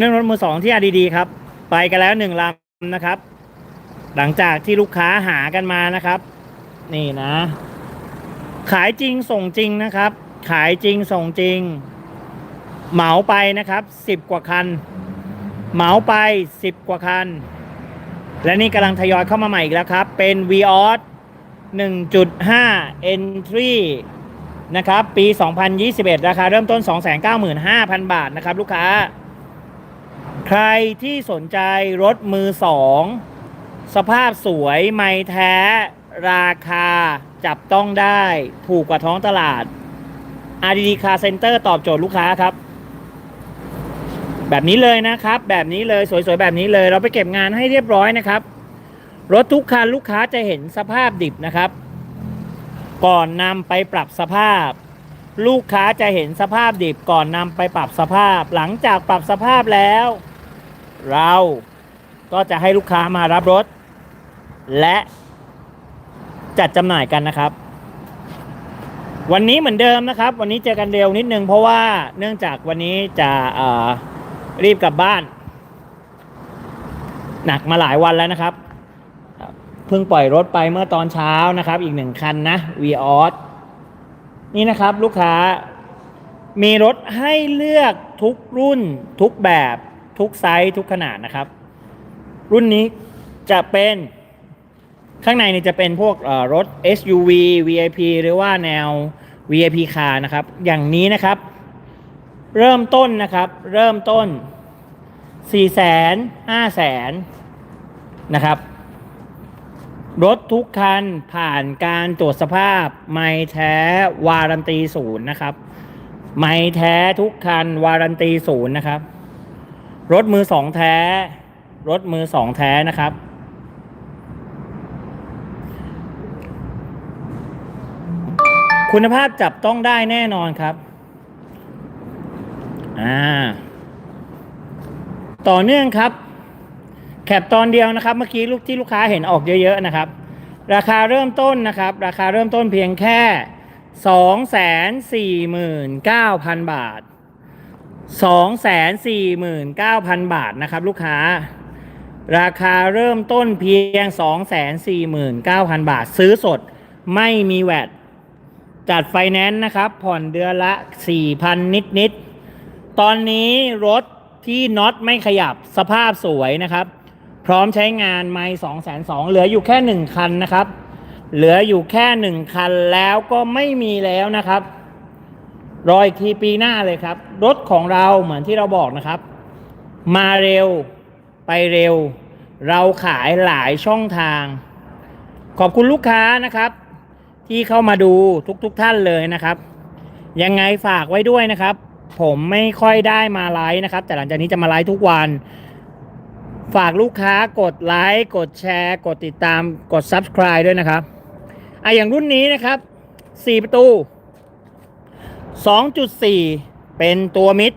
เรื่องรถมือสองที่อาดีๆครับ ไปกันแล้วหนึ่งลำนะครับ หลังจากที่ลูกค้าหากันมานะครับ นี่นะ ขายจริงส่งจริงนะครับ ขายจริงส่งจริง เหมาไปนะครับสิบกว่าคัน เหมาไปสิบกว่าคัน และนี่กำลังทยอยเข้ามาใหม่อีกแล้วครับ เป็น v ีออส1.5 Entry นะครับ ปี 2021 ราคาเริ่มต้น 295,000 บาทนะครับ ลูกค้า ใครที่สนใจรถมือสอง สภาพสวยไม่แท้ ราคาจับต้องได้ถูกกว่าท้องตลาด RDD Car Center ตอบโจทย์ลูกค้าครับ แบบนี้เลยนะครับ แบบนี้เลยสวยๆ แบบนี้เลย เราไปเก็บงานให้เรียบร้อยนะครับ รถทุกคันลูกค้าจะเห็นสภาพดิบนะครับ ก่อนนำไปปรับสภาพ ลูกค้าจะเห็นสภาพดิบก่อนนำไปปรับสภาพ หลังจากปรับสภาพแล้ว เราก็จะให้ลูกค้ามารับรถ และจัดจำหน่ายกันนะครับ วันนี้เหมือนเดิมนะครับ วันนี้เจอกันเร็วนิดนึง เพราะว่าเนื่องจากวันนี้จะรีบกลับบ้าน หนักมาหลายวันแล้วนะครับเพิ่งปล่อยรถไปเมื่อตอนเช้านะครับ อีกหนึ่งคันนะ v ีออสนี่นะครับลูกค้ามีรถให้เลือกทุกรุ่นทุกแบบ ทุกไซส์ทุกขนาดนะครับ รุ่นนี้จะเป็นข้างในนี่จะเป็นพวกเอ่อรถ SUV VIP หรือว่าแนว VIP car นะครับ อย่างนี้นะครับ เริ่มต้นนะครับ เริ่มต้น 4 0 0 0 0 0 5 0 0 0 0นะครับ รถทุกคันผ่านการตรวจสภาพ ไม่แท้วารันตีศูนย์นะครับ ไม่แท้ทุกคันวารันตีศูนย์นะครับ รถมือสองแท้ รถมือสองแท้นะครับ คุณภาพจับต้องได้แน่นอนครับ อ่า ต่อเนื่องครับ แคปตอนเดียวนะครับ เมื่อกี้ลูกที่ลูกค้าเห็นออกเยอะๆนะครับ ราคาเริ่มต้นนะครับ ราคาเริ่มต้นเพียงแค่ 249,000 บาท 249,000 บาทนะครับลูกค้า ราคาเริ่มต้นเพียง 249,000 บาท ซื้อสดไม่มีแวดจัดไฟแนนซ์นะครับ ผ่อนเดือนละ 4,000 นิดๆตอนนี้รถที่น็อตไม่ขยับสภาพสวยนะครับ พร้อมใช้งานไม่2 2 0 0 0เหลืออยู่แค่ 1 คันนะครับ เหลืออยู่แค่ 1 คันแล้วก็ไม่มีแล้วนะครับ รออีกทีปีหน้าเลยครับ รถของเราเหมือนที่เราบอกนะครับ มาเร็วไปเร็ว เราขายหลายช่องทาง ขอบคุณลูกค้านะครับ ที่เข้ามาดูทุกๆทท่านเลยนะครับ ยังไงฝากไว้ด้วยนะครับ ผมไม่ค่อยได้มาไลฟ์นะครับ แต่หลังจากนี้จะมาไลฟ์ทุกวัน ฝากลูกค้ากดไลค์กดแชร์ กดติดตามกด Subscribe ด้วยนะครับอะอย่างรุ่นนี้นะครับ 4 ประตู 2.4 เป็นตัวมิด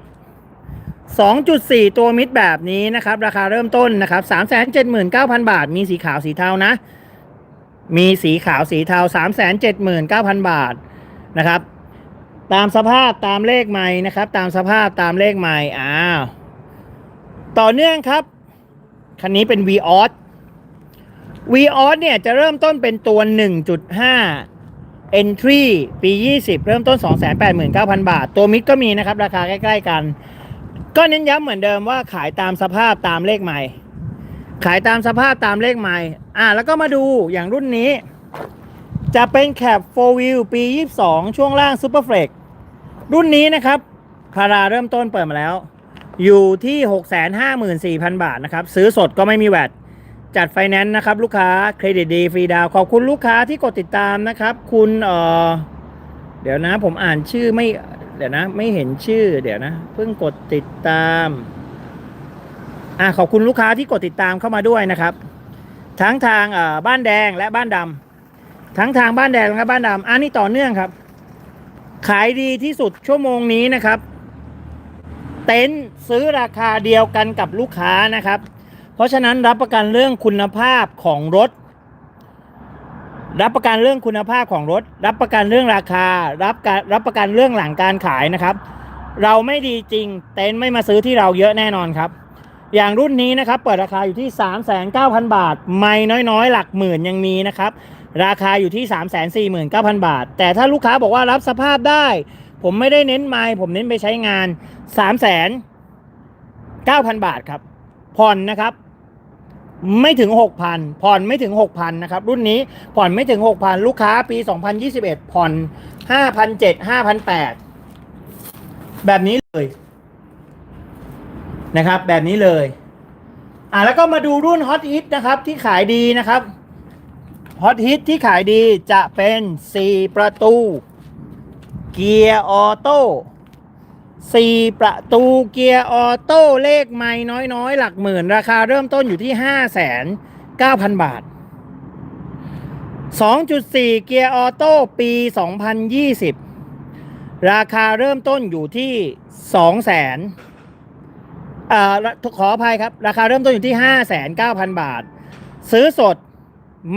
2.4 ตัวมิดแบบนี้นะครับ ราคาเริ่มต้นนะครับ 379,000 บาท มีสีขาวสีเทานะ มีสีขาวสีเทา 379,000 บาทนะครับ ตามสภาพตามเลขใหม่นะครับ ตามสภาพตามเลขใหม่อ้าวต่อเนื่องครับ คันนี้เป็น v ีออส v ีออสเนี่ยจะเริ่มต้นเป็นตัว 1.5 Entry ปี 20 เริ่มต้น 289,000 บาท ตัวมิดก็มีนะครับ ราคาใกล้ ๆ กัน ก็เน้นย้ำเหมือนเดิมว่าขายตามสภาพตามเลขใหม่ ขายตามสภาพตามเลขใหม่ อ่า แล้วก็มาดูอย่างรุ่นนี้ จะเป็นแคป4 Wheel ปี 22 ช่วงล่าง Super Flex รุ่นนี้นะครับพาราเริ่มต้นเปิดมาแล้ว อยู่ที่ 654,000 บาทนะครับ ซื้อสดก็ไม่มีแวด จัดไฟแนนซ์นะครับ ลูกค้าเครดิตดีฟรีดาวขอบคุณลูกค้าที่กดติดตามนะครับ คุณเอ่อเดี๋ยวนะผมอ่านชื่อไม่เดี๋ยวนะ ไม่เห็นชื่อเดี๋ยวนะ เพิ่งกดติดตามอะขอบคุณลูกค้าที่กดติดตามเข้ามาด้วยนะครับ ทั้งทางเอ่อบ้านแดงและบ้านดำทั้งทางบ้านแดงและบ้านดำอันนี้ต่อเนื่องครับ ขายดีที่สุดชั่วโมงนี้นะครับ เต็นท์ซื้อราคาเดียวกันกับลูกค้านะครับ เพราะฉะนั้นรับประกันเรื่องคุณภาพของรถ รับประกันเรื่องคุณภาพของรถ รับประกันเรื่องราคา รับการรับประกันเรื่องหลังการขายนะครับ เราไม่ดีจริง เต็นท์ไม่มาซื้อที่เราเยอะแน่นอนครับ อย่างรุ่นนี้นะครับ เปิดราคาอยู่ที่ 3,900 บาท ไม่น้อยๆ หลักหมื่นยังมีนะครับ ราคาอยู่ที่ 349,000 บาท แต่ถ้าลูกค้าบอกว่ารับสภาพได้ ผมไม่ได้เน้นไม้ผมเน้นไปใช้งาน3,900 บาทครับ ผ่อนนะครับ ไม่ถึง 6,000 ผ่อนไม่ถึง 6,000 นะครับ รุ่นนี้ผ่อนไม่ถึง 6,000 ลูกค้าปี 2021 ผ่อน 5,700 5,800 แบบนี้เลยนะครับ แบบนี้เลย อะแล้วก็มาดูรุ่นฮอตฮิตนะครับ ที่ขายดีนะครับฮอตฮิตที่ขายดีจะเป็น 4 ประตู เกียร์ออโต้ 4ประตูเกียร์ออโต้เลขไม่น้อยๆ หลักหมื่น ราคาเริ่มต้นอยู่ที่5 9 0 0 0บาท2.4เกียร์ออโต้ปี2020ราคาเริ่มต้นอยู่ที่2 0 0 0 0 0อ่าขออภัยครับ ราคาเริ่มต้นอยู่ที่5,900บาท ซื้อสด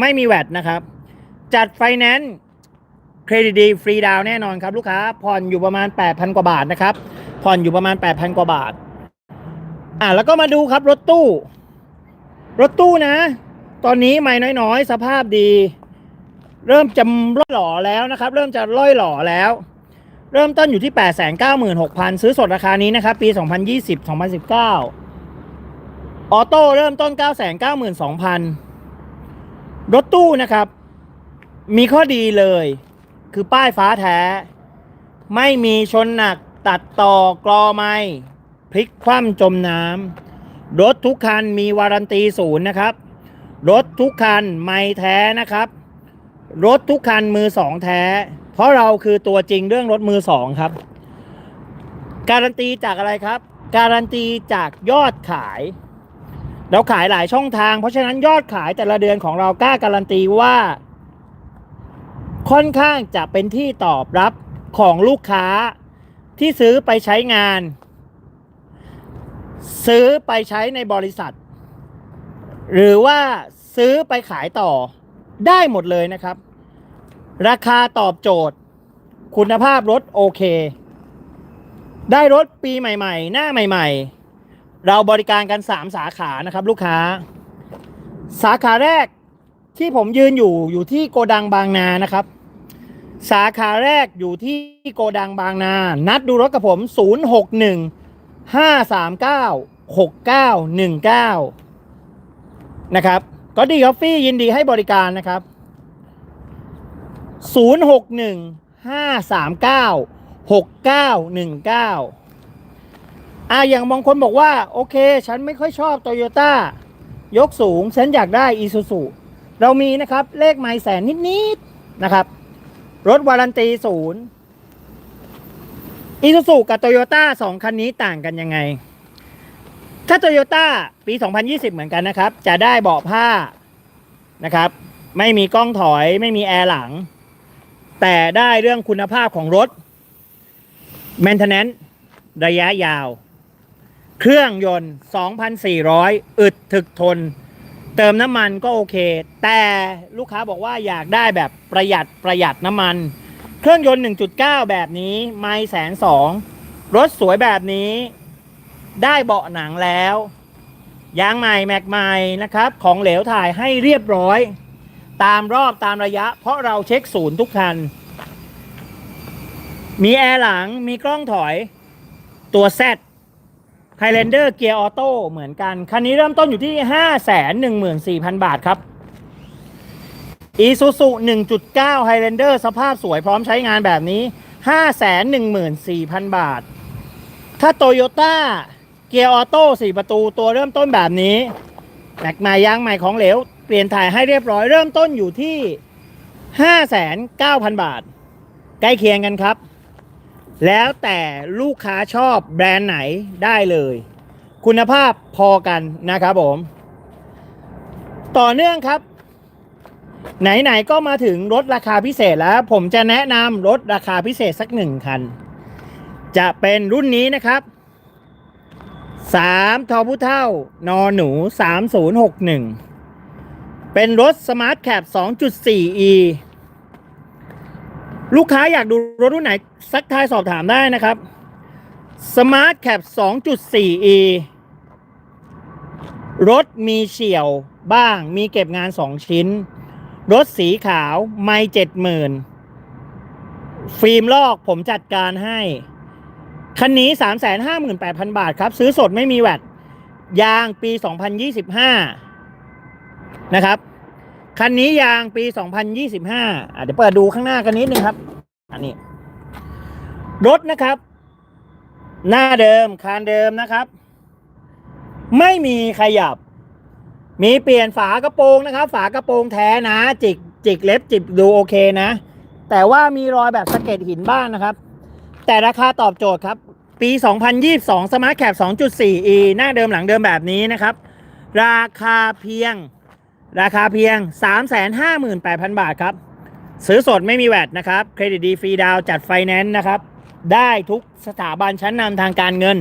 ไม่มีแวดนะครับ จัดไฟแนนซ์ เครดิตดีฟรีดาวแน่นอนครับลูกค้าผ่อนอยู่ประมาณ 8,000 กว่าบาทนะครับ ผ่อนอยู่ประมาณ 8,000 กว่าบาท อ่าแล้วก็มาดูครับรถตู้ รถตู้นะ ตอนนี้ไม่น้อยๆ สภาพดี เริ่มจะล่อยหล่อแล้วนะครับ เริ่มจะล่อยหล่อแล้ว เริ่มต้นอยู่ที่ 896,000 ซื้อสดราคานี้นะครับ ปี 2020 2019 ออโต้เริ่มต้น 992,000 รถตู้นะครับ มีข้อดีเลย คือป้ายฟ้าแท้ ไม่มีชนหนักตัดต่อกรอไม่พลิกคว่ำจมน้ำรถทุกคันมีวารันตีศูนย์นะครับ รถทุกคันไม่แท้นะครับ รถทุกคันมือสองแท้ เพราะเราคือตัวจริงเรื่องรถมือสองครับ การันตีจากอะไรครับ การันตีจากยอดขาย เราขายหลายช่องทาง เพราะฉะนั้นยอดขายแต่ละเดือนของเรากล้าการันตีว่า ค่อนข้างจะเป็นที่ตอบรับของลูกค้าที่ซื้อไปใช้งาน ซื้อไปใช้ในบริษัท หรือว่าซื้อไปขายต่อได้หมดเลยนะครับ ราคาตอบโจทย์ คุณภาพรถโอเค ได้รถปีใหม่ ๆ หน้าใหม่ ๆ เราบริการกัน 3 สาขานะครับ ลูกค้า สาขาแรกที่ผมยืนอยู่อยู่ที่โกดังบางนานะครับ สาขาแรกอยู่ที่โกดังบางนา นัดดูรถกับผม 061 539 6919 นะครับ ก็ดีคอฟฟี่ยินดีให้บริการนะครับ 061 539 6919 อ่าอย่างบางคนบอกว่า โอเค ฉันไม่ค่อยชอบโตโยต้ายกสูง ฉันอยากได้อีซูซูเรามีนะครับ เลขไมล์แสนนิด ๆ นะครับ รถวารันตีศูนย์อีซูซูกับโตโยต้าสองคันนี้ต่างกันยังไง ถ้าโตโยต้าปี 2020 เหมือนกันนะครับ จะได้เบาะผ้านะครับ ไม่มีกล้องถอย ไม่มีแอร์หลัง แต่ได้เรื่องคุณภาพของรถ maintenance ระยะยาว เครื่องยนต์ 2,400 อึดถึกทน เติมน้ำมันก็โอเค แต่ลูกค้าบอกว่าอยากได้แบบประหยัดประหยัดน้ำมัน เครื่องยนต์ 1.9 แบบนี้ ไม่แสนสองรถสวยแบบนี้ ได้เบาะหนังแล้วยางใหม่แม็กใหม่นะครับ ของเหลวถ่ายให้เรียบร้อย ตามรอบตามระยะ เพราะเราเช็คศูนย์ทุกคัน มีแอร์หลังมีกล้องถอย ตัวแซ Z Highlander เกียร์ออโต้เหมือนกัน คันนี้เริ่มต้นอยู่ที่ 514,000 บาทครับ Isuzu 1.9 Highlander สภาพสวยพร้อมใช้งานแบบนี้ 514,000 บาท ถ้า Toyota เกียร์ออโต้4ประตูตัวเริ่มต้นแบบนี้แม็กใหม่ยางใหม่ของเหลว เปลี่ยนถ่ายให้เรียบร้อยเริ่มต้นอยู่ที่5,900 บาท ใกล้เคียงกันครับ แล้วแต่ลูกค้าชอบแบรนด์ไหนได้เลย คุณภาพพอกันนะครับผม ต่อเนื่องครับ ไหนๆก็มาถึงรถราคาพิเศษแล้ว ผมจะแนะนำรถราคาพิเศษสักหนึ่งคัน จะเป็นรุ่นนี้นะครับ3ทอผู้เท่านอหนู3061เป็นรถสมาร์ทแคป 2.4e ลูกค้าอยากดูรถรุ่นไหนสักทายสอบถามได้นะครับ Smart Cap 2.4e รถมีเฉียวบ้าง มีเก็บงาน 2 ชิ้น รถสีขาว ไม่เจ็ดหมื่นฟิล์มลอกผมจัดการให้ คันนี้ 358,000 บาทครับ ซื้อสดไม่มีแวดยางปี 2025 นะครับ คันนี้ยางปี 2025อะเดี๋ยวเปิดดูข้างหน้ากันนิดนึงครับ อันนี้ รถนะครับ หน้าเดิมคานเดิมนะครับ ไม่มีขยับ มีเปลี่ยนฝากระโปรงนะครับ ฝากระโปรงแท้นะ จิกจิกเล็บจิบดูโอเคนะ แต่ว่ามีรอยแบบสะเก็ดหินบ้างนะครับ แต่ราคาตอบโจทย์ครับ ปี 2022 Smart Cap 2.4e หน้าเดิมหลังเดิมแบบนี้นะครับ ราคาเพียง ราคาเพียง 358,000 บาทครับ ซื้อสดไม่มีแวดนะครับ เครดิตดีฟรีดาวจัดไฟแนนซ์นะครับ ได้ทุกสถาบันชั้นนำทางการเงิน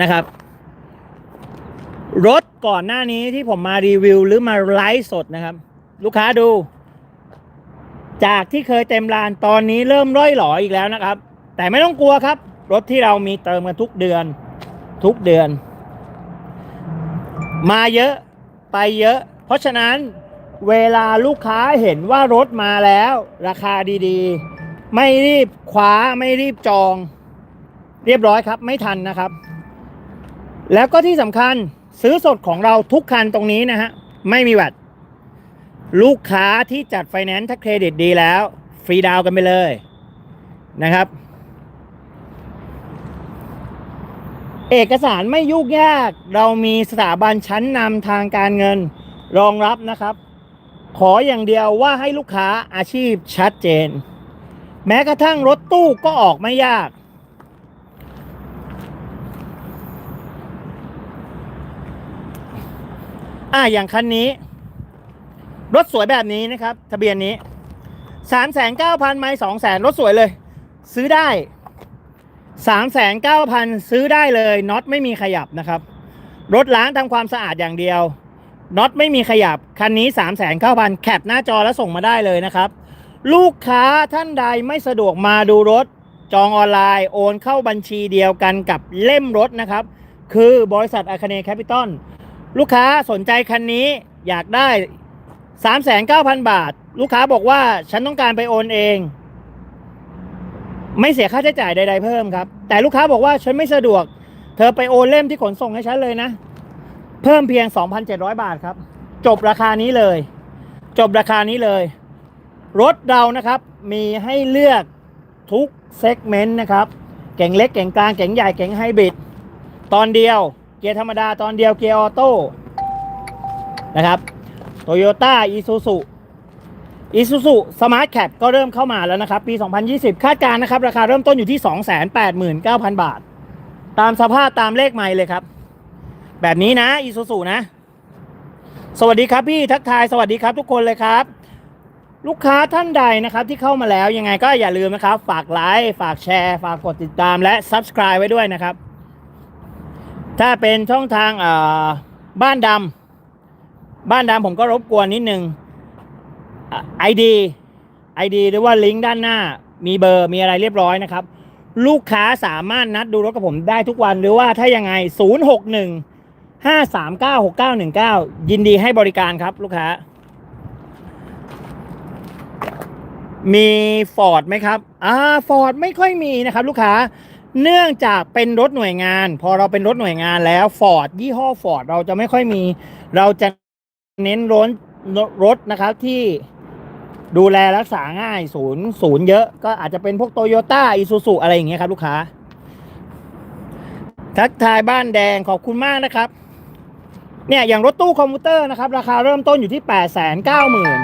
นะครับ รถก่อนหน้านี้ที่ผมมารีวิวหรือมาไลฟ์สดนะครับ ลูกค้าดู จากที่เคยเต็มลานตอนนี้เริ่มร่อยหลออีกแล้วนะครับ แต่ไม่ต้องกลัวครับ รถที่เรามีเติมกันทุกเดือน ทุกเดือน มาเยอะไปเยอะ เพราะฉะนั้นเวลาลูกค้าเห็นว่ารถมาแล้ว ราคาดีๆ ไม่รีบคว้าไม่รีบจอง เรียบร้อยครับ ไม่ทันนะครับ แล้วก็ที่สำคัญซื้อสดของเราทุกคันตรงนี้นะฮะ ไม่มีแวดลูกค้าที่จัดไฟแนนซ์ถ้าเครดิตดีแล้ว ฟรีดาวน์กันไปเลยนะครับ เอกสารไม่ยุ่งยาก เรามีสถาบันชั้นนำทางการเงิน รองรับนะครับ ขออย่างเดียวว่าให้ลูกค้าอาชีพชัดเจน แม้กระทั่งรถตู้ก็ออกไม่ยาก อ่าอย่างคันนี้ รถสวยแบบนี้นะครับ ทะเบียนนี้สามแสนเก้าพันไม่สองแสนรถสวยเลย ซื้อได้สามแสนเก้าพันซื้อได้เลยน็อตไม่มีขยับนะครับ รถล้างทำความสะอาดอย่างเดียว น็อตไม่มีขยับ คันนี้สามแสนเก้าพันแคปหน้าจอแล้วส่งมาได้เลยนะครับ ลูกค้าท่านใดไม่สะดวกมาดูรถ จองออนไลน์โอนเข้าบัญชีเดียวกันกับเล่มรถนะครับ คือบริษัทอาคเนแคปิตอลลูกค้าสนใจคันนี้อยากได้ 39,000 บาท ลูกค้าบอกว่าฉันต้องการไปโอนเอง ไม่เสียค่าใช้จ่ายใด ๆ เพิ่มครับ แต่ลูกค้าบอกว่าฉันไม่สะดวก เธอไปโอนเล่มที่ขนส่งให้ฉันเลยนะ เพิ่มเพียง 2,700 บาทครับ จบราคานี้เลย จบราคานี้เลย รถเรานะครับมีให้เลือกทุกเซกเมนต์นะครับ เก่งเล็กเก่งกลางเก่งใหญ่เก่งไฮบริดตอนเดียวเกียร์ธรรมดาตอนเดียวเกียร์ออโต้นะครับโตโยต้าอีซูซูอีซูซูสมาร์ทแคปก็เริ่มเข้ามาแล้วนะครับ ปี 2020 คาดการณ์นะครับ ราคาเริ่มต้นอยู่ที่ 289,000 บาท ตามสภาพตามเลขใหม่เลยครับ แบบนี้นะอีซูซูนะ สวัสดีครับพี่ทักทายสวัสดีครับ ทุกคนเลยครับ ลูกค้าท่านใดนะครับที่เข้ามาแล้วยังไงก็อย่าลืมนะครับ ฝากไลค์ฝากแชร์ ฝากกดติดตามและ Subscribe ไว้ด้วยนะครับ ถ้าเป็นช่องทางอ่าบ้านดำบ้านดำผมก็รบกวนนิดนึงไอดีไอดีหรือว่าลิงก์ด้านหน้า มีเบอร์มีอะไรเรียบร้อยนะครับลูกค้าสามารถนัดดูรถกับผมได้ทุกวันหรือว่าถ้ายังไง 061 539 6919ยินดีให้บริการครับลูกค้า มีฟอร์ดไหมครับ อ่าฟอร์ดไม่ค่อยมีนะครับลูกค้า เนื่องจากเป็นรถหน่วยงาน พอเราเป็นรถหน่วยงานแล้วฟอร์ดยี่ห้อฟอร์ดเราจะไม่ค่อยมี เราจะเน้นรถรถนะครับที่ดูแลรักษาง่ายศูนย์ศูนย์เยอะก็อาจจะเป็นพวกโตโยต้าอีซูซูอะไรอย่างเงี้ยครับ ลูกค้า ทักทายบ้านแดงขอบคุณมากนะครับ เนี่ยอย่างรถตู้คอมพิวเตอร์นะครับ ราคาเริ่มต้นอยู่ที่แปดแสนเก้าหมื่น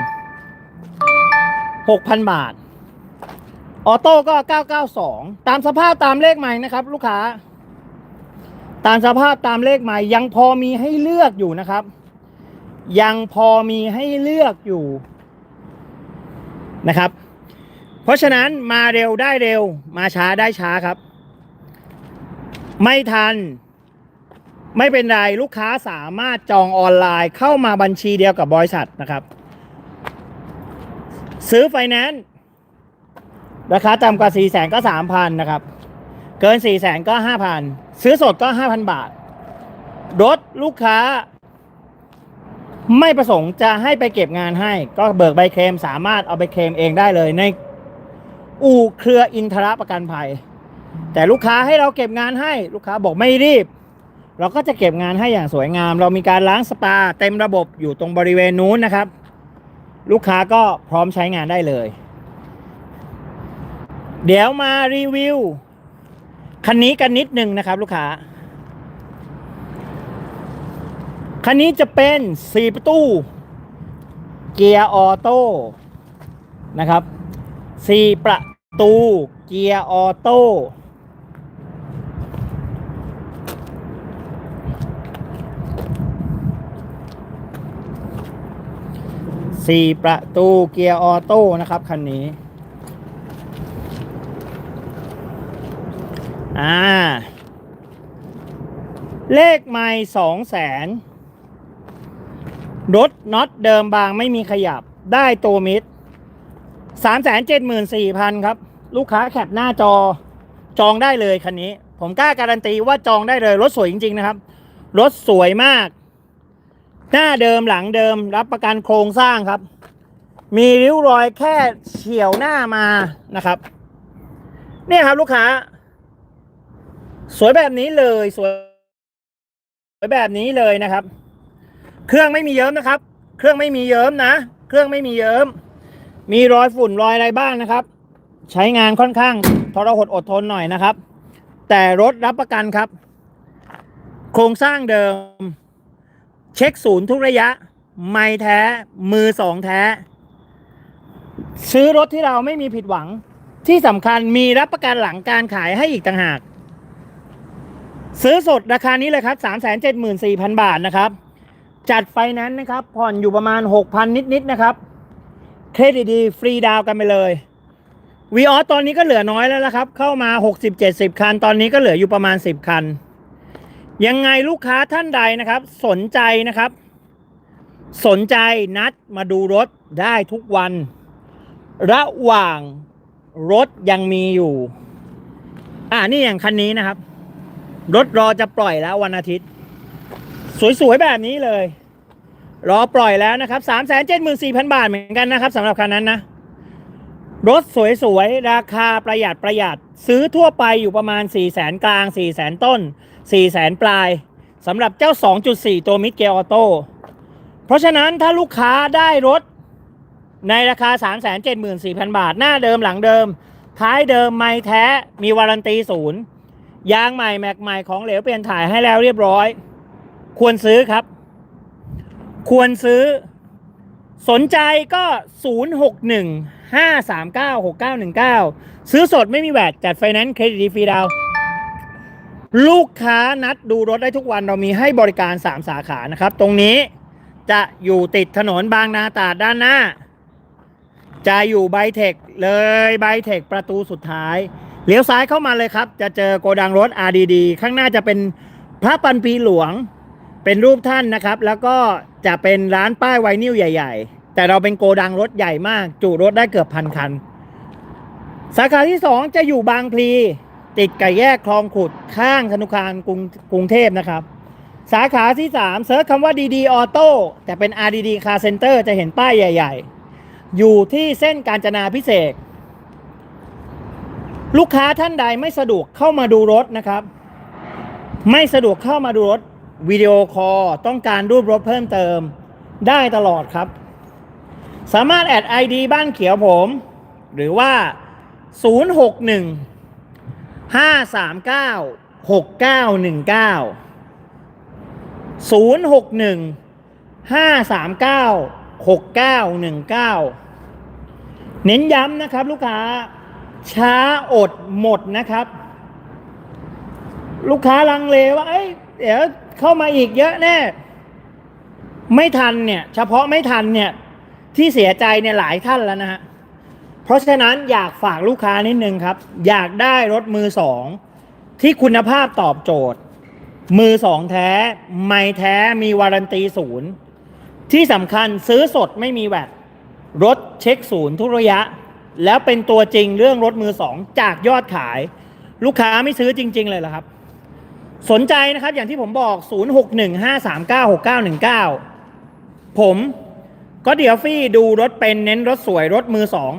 หกพันบาท ออโต้ก็ 992 ตามสภาพตามเลขใหม่นะครับ ลูกค้า ตามสภาพตามเลขใหม่ยังพอมีให้เลือกอยู่นะครับ ยังพอมีให้เลือกอยู่นะครับ เพราะฉะนั้นมาเร็วได้เร็วมาช้าได้ช้าครับ ไม่ทัน ไม่เป็นไรลูกค้าสามารถจองออนไลน์เข้ามาบัญชีเดียวกับบริษัทนะครับ ซื้อไฟแนนซ์ราคาต่ำกว่า4 0 0แสนก็3,000นนะครับ เกินสี่แสนก็ห้าพันซื้อสดก็ห้าพันบาท รถลูกค้า ไม่ประสงค์จะให้ไปเก็บงานให้ ก็เบิกใบเคลมสามารถเอาไปเคลมเองได้เลยในอู่เครืออินทรประกันภัย แต่ลูกค้าให้เราเก็บงานให้ ลูกค้าบอกไม่รีบ เราก็จะเก็บงานให้อย่างสวยงาม เรามีการล้างสปาเต็มระบบอยู่ตรงบริเวณนู้นนะครับ ลูกค้าก็พร้อมใช้งานได้เลย เดี๋ยวมารีวิวคันนี้กันนิดนึงนะครับลูกค้า คันนี้จะเป็น 4 ประตู เกียร์ออโต้นะครับ 4 ประตู เกียร์ออโต้ สี่ประตูเกียร์ออโต้นะครับคันนี้ อ่า เลขไม่สองแสนรถน็อตเดิมบางไม่มีขยับได้ตัวมิดสามแสนเจ็ดหมื่นสี่พันครับ ลูกค้าแคปหน้าจอจองได้เลยคันนี้ ผมกล้าการันตีว่าจองได้เลย รถสวยจริง ๆ นะครับ รถสวยมาก หน้าเดิมหลังเดิมรับประกันโครงสร้างครับ มีริ้วรอยแค่เฉียวหน้ามานะครับ เนี่ยครับลูกค้า สวยแบบนี้เลยสวยสวยแบบนี้เลยนะครับ เครื่องไม่มีเยิ้มนะครับ เครื่องไม่มีเยิ้มนะ เครื่องไม่มีเยิ้ม มีรอยฝุ่นรอยอะไรบ้างนะครับ ใช้งานค่อนข้างทรหดอดทนหน่อยนะครับ แต่รถรับประกันครับ โครงสร้างเดิม ช็คศูนย์ทุกระยะ ไม่แท้ มือสองแท้ ซื้อรถที่เราไม่มีผิดหวัง ที่สำคัญมีรับประกันหลังการขายให้อีกต่างหาก ซื้อสดราคานี้เลยครับ 374,000 บาทนะครับ จัดไฟแนนซ์นะครับ ผ่อนอยู่ประมาณ 6,000 นิดๆนะครับ เครดิตดีฟรีดาวกันไปเลยวีออตอนนี้ก็เหลือน้อยแล้วนะครับ เข้ามา 60-70 คัน ตอนนี้ก็เหลืออยู่ประมาณ 10 คัน ยังไงลูกค้าท่านใดนะครับ สนใจนะครับ สนใจนัดมาดูรถได้ทุกวัน ระหว่างรถยังมีอยู่ อ่านี่อย่างคันนี้นะครับ รถรอจะปล่อยแล้ววันอาทิตย์ สวยๆแบบนี้เลย รอปล่อยแล้วนะครับ3 7 4 0 0 0บาทเหมือนกันนะครับสำหรับคันนั้นนะ รถสวยๆ ราคาประหยัดประหยัด ซื้อทั่วไปอยู่ประมาณ 4 0 0แสนกลาง 4 0 0แสนต้น 4 0 0แสนปลายสำหรับเจ้า 2.4 ตัวมิดเกลออโต้เพราะฉะนั้นถ้าลูกค้าได้รถในราคา 374,000 บาท หน้าเดิมหลังเดิม ท้ายเดิมไม่แท้มีวารันตีศูนย์ยางใหม่แม็กใหม่ของเหลวเปลี่ยนถ่ายให้แล้วเรียบร้อย ควรซื้อครับ ควรซื้อ สนใจก็ 061 539 6919 ซื้อสดไม่มีแวดจัดไฟแนนซ์เครดิตดีฟรีดาวลูกค้านัดดูรถได้ทุกวันเรามีให้บริการ 3 สาขานะครับ ตรงนี้จะอยู่ติดถนนบางนาตราดด้านหน้า จะอยู่ไบเทคเลยไบเทคประตูสุดท้าย เลี้ยวซ้ายเข้ามาเลยครับ จะเจอโกดังรถ RDD ข้างหน้าจะเป็นพระปันปีหลวงเป็นรูปท่านนะครับ แล้วก็จะเป็นร้านป้ายไวนิลใหญ่ ๆ แต่เราเป็นโกดังรถใหญ่มาก จุรถได้เกือบพันคัน สาขาที่ 2 จะอยู่บางพลี ติดกับแยกคลองขุดข้างธนุคารกรุงกรุงเทพนะครับ สาขาที่ 3 เซิร์ชคำว่า DD Auto แต่เป็น RDD Car Center จะเห็นป้ายใหญ่ ๆ อยู่ที่เส้นกาญจนาพิเศษลูกค้าท่านใดไม่สะดวกเข้ามาดูรถนะครับ ไม่สะดวกเข้ามาดูรถวิดีโอคอลต้องการรูปรถเพิ่มเติมได้ตลอดครับ สามารถแอด ID บ้านเขียวผม หรือว่า 061 539 6919 061 539 6919 เน้นย้ำนะครับลูกค้าช้าอดหมดนะครับ ลูกค้าลังเลว่าเอ้ยเดี๋ยวเข้ามาอีกเยอะแน่ ไม่ทันเนี่ย เฉพาะไม่ทันเนี่ย ที่เสียใจเนี่ยหลายท่านแล้วนะฮะ เพราะฉะนั้นอยากฝากลูกค้านิดนึงครับ อยากได้รถมือสองที่คุณภาพตอบโจทย์ มือสองแท้ ไม่แท้มีวารันตีศูนย์ ที่สำคัญซื้อสดไม่มีแวดรถเช็คศูนย์ทุกระยะ แล้วเป็นตัวจริงเรื่องรถมือสองจากยอดขาย ลูกค้าไม่ซื้อจริง ๆ เลยเหรอครับ สนใจนะครับอย่างที่ผมบอก 0615396919 ผม ก็เดี๋ยวฟี่ดูรถเป็นเน้นรถสวยรถมือสอง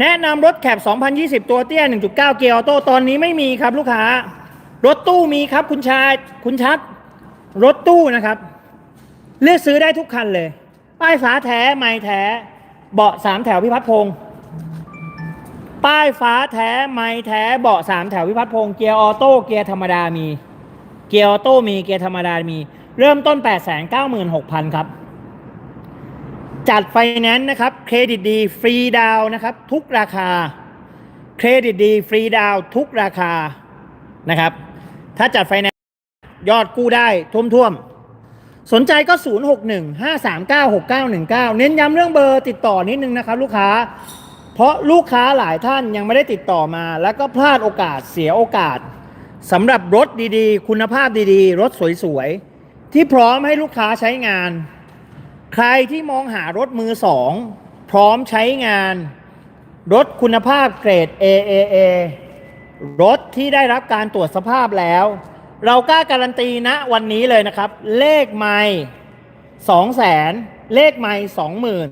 แนะนำรถแคป2020 ตัวเตี้ย 1.9 เกียร์ออโต้ตอนนี้ไม่มีครับลูกค้า รถตู้มีครับคุณชายคุณชัด รถตู้นะครับ เลือกซื้อได้ทุกคันเลย ป้ายฟ้าแท้ไม่แท้ เบาะสามแถวพิพัฒพงศ์ป้ายฟ้าแท้ไม่แท้เบาะสามแถวพิพัฒพงศ์เกียร์ออโต้เกียร์ธรรมดามี เกียร์ออโต้มีเกียร์ธรรมดามี เริ่มต้น 896,000 ครับ จัดไฟแนนซ์นะครับ เครดิตดีฟรีดาวนะครับ ทุกราคา เครดิตดีฟรีดาวทุกราคานะครับ ถ้าจัดไฟแนนซ์ยอดกู้ได้ท่วมๆ สนใจก็ 061 539 6919 เน้นย้ำเรื่องเบอร์ติดต่อนิดนึงนะครับ ลูกค้า เพราะลูกค้าหลายท่านยังไม่ได้ติดต่อมา แล้วก็พลาดโอกาสเสียโอกาสสำหรับรถดีๆ คุณภาพดีๆ รถสวยๆ ที่พร้อมให้ลูกค้าใช้งาน ใครที่มองหารถมือสองพร้อมใช้งาน รถคุณภาพเกรด AAA รถที่ได้รับการตรวจสภาพแล้ว เรากล้าการันตีนะวันนี้เลยนะครับ เลขไม่สองแสนเลขไม่สองหมื่น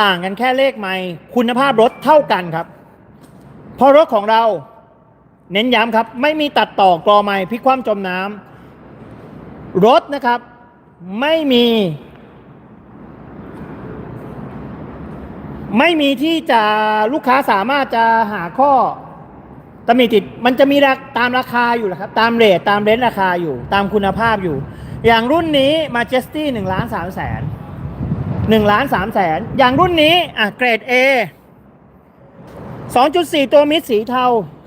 ต่างกันแค่เลขไม่คุณภาพรถเท่ากันครับ เพราะรถของเราเน้นย้ำครับ ไม่มีตัดต่อกรอไม้พลิกคว่ำจมน้ำรถนะครับ ไม่มี ไม่มีที่จะลูกค้าสามารถจะหาข้อตำหนิติดมันจะมีราตามราคาอยู่แหละครับ ตามเรทตามเรนราคาอยู่ ตามคุณภาพอยู่ อย่างรุ่นนี้มาเจสตี้หนึ่งล้านสามแสนหนึ่งล้านสามแสนอย่างรุ่นนี้อะเกรด A 2.4 ตัวมิดสีเทา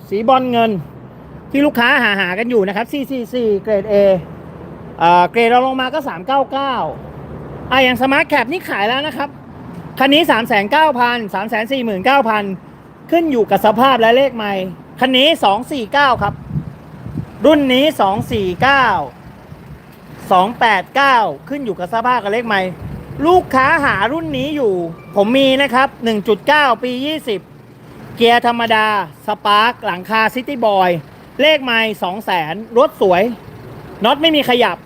สีบอลเงิน ที่ลูกค้าหาหากันอยู่นะครับ CCC เกรด A อ่า เกรดเราลงมาก็ 399อะอย่างสมาร์ทแคปนี่ขายแล้วนะครับ คันนี้ 3 9 0 0 0 3 4 9 0 0 0 ขึ้นอยู่กับสภาพและเลขใหม่ คันนี้ 249 ครับ รุ่นนี้ 249 289 ขึ้นอยู่กับสภาพกับเลขใหม่ ลูกค้าหารุ่นนี้อยู่ ผมมีนะครับ 1.9 ปี 20 เกียร์ธรรมดา สปาร์คหลังคาซิตี้บอย เลขไม่ 200,000รถสวย น็อตไม่มีขยับ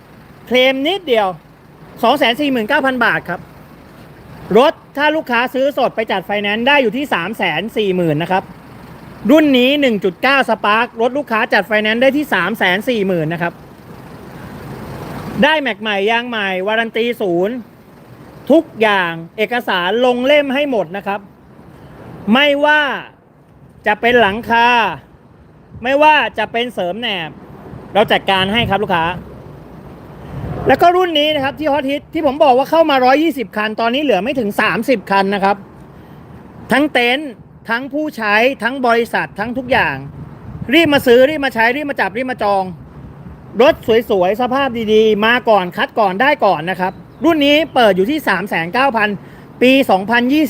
เคลมนิดเดียว 249,000 บาทครับ รถถ้าลูกค้าซื้อสดไปจัดไฟแนนซ์ได้อยู่ที่ 3 4 0 0 0 0นะครับ รุ่นนี้ 1.9สปาร์ครถลูกค้าจัดไฟแนนซ์ได้ที่ 3 4 0 0 0 0นะครับ ได้แม็กใหม่ยางใหม่ วารันตีศูนย์ทุกอย่างเอกสารลงเล่มให้หมดนะครับ ไม่ว่าจะเป็นหลังคา ไม่ว่าจะเป็นเสริมแหนบ เราจัดการให้ครับลูกค้า แล้วก็รุ่นนี้นะครับที่ฮอตฮิตที่ผมบอกว่าเข้ามา 120 คัน ตอนนี้เหลือไม่ถึง 30 คันนะครับ ทั้งเต็นท์ทั้งผู้ใช้ทั้งบริษัททั้งทุกอย่าง รีบมาซื้อรีบมาใช้รีบมาจับรีบมาจอง รถสวยๆ สภาพดีๆ มาก่อนคัดก่อนได้ก่อนนะครับ รุ่นนี้เปิดอยู่ที่ 3,900ปี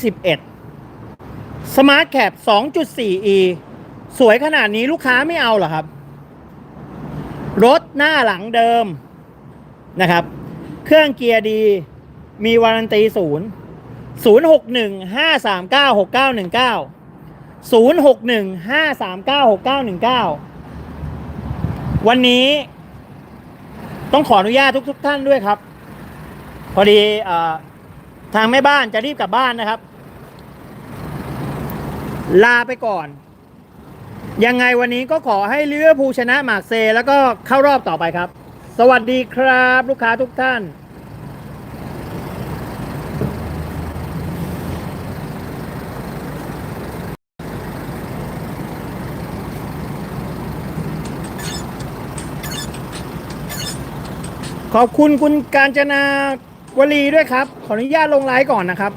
2021 Smart Cap 2.4e สวยขนาดนี้ลูกค้าไม่เอาเหรอครับ รถหน้าหลังเดิมนะครับ เครื่องเกียร์ดีมีวารันตีศูนย์ศูนย์หกหนึ่งห้าสามเก้าหกเก้าหนึ่งเก้าศูนย์หกหนึ่งห้าสามเก้าหกเก้าหนึ่งเก้าวันนี้ ต้องขออนุญาตทุกทุกท่านด้วยครับ พอดีอทางแม่บ้านจะรีบกลับบ้านนะครับ ลาไปก่อน ยังไงวันนี้ก็ขอให้ลิเวอร์พูลชนะหมากเซ แล้วก็เข้ารอบต่อไปครับ สวัสดีครับลูกค้าทุกท่านขอบคุณคุณการจนาวลีด้วยครับ ขออนุญาตลงไลฟ์ก่อนนะครับ